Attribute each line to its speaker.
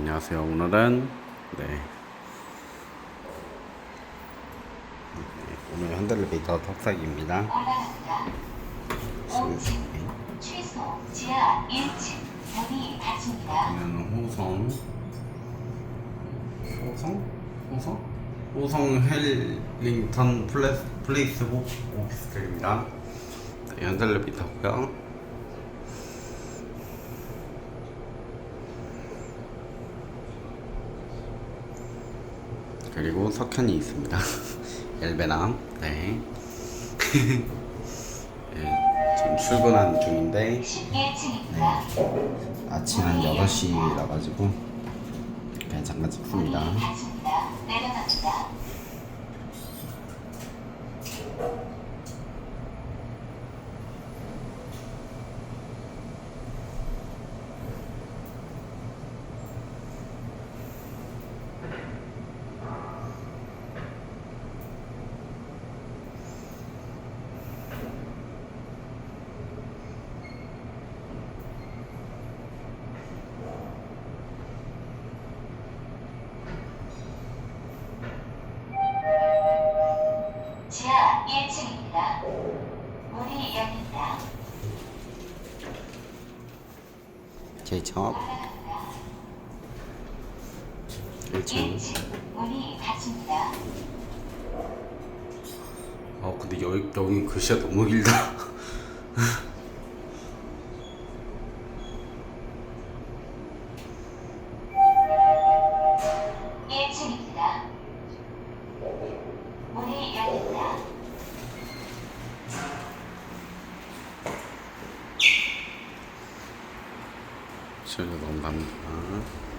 Speaker 1: 안녕하세요. 오늘은 네. 네, 오늘 탑사기입니다.
Speaker 2: 올라갑니다. 5층 취소 지하 1층 문이 닫힙니다.
Speaker 1: 여기는 호성 호성? 호성? 호성 헬링턴 플레스, 플레이스 호- 오피스텔입니다. 네, 현대레베이터고요. 그리고 석현이 있습니다. 엘베남. 네. 네, 지금 출근하는 중인데
Speaker 2: 11층입니다.
Speaker 1: 아침 한 8시라 가지고 그냥 잠깐 찍습니다.
Speaker 2: 지하 1층입니다. 문이 열립니다.
Speaker 1: 제이첩
Speaker 2: 올라갑니다.
Speaker 1: 1층
Speaker 2: 1층 문이 닫힙니다.
Speaker 1: 어 근데 여기, 여기 글씨가 너무 길다
Speaker 2: 1층입니다.
Speaker 1: 저는너무 반.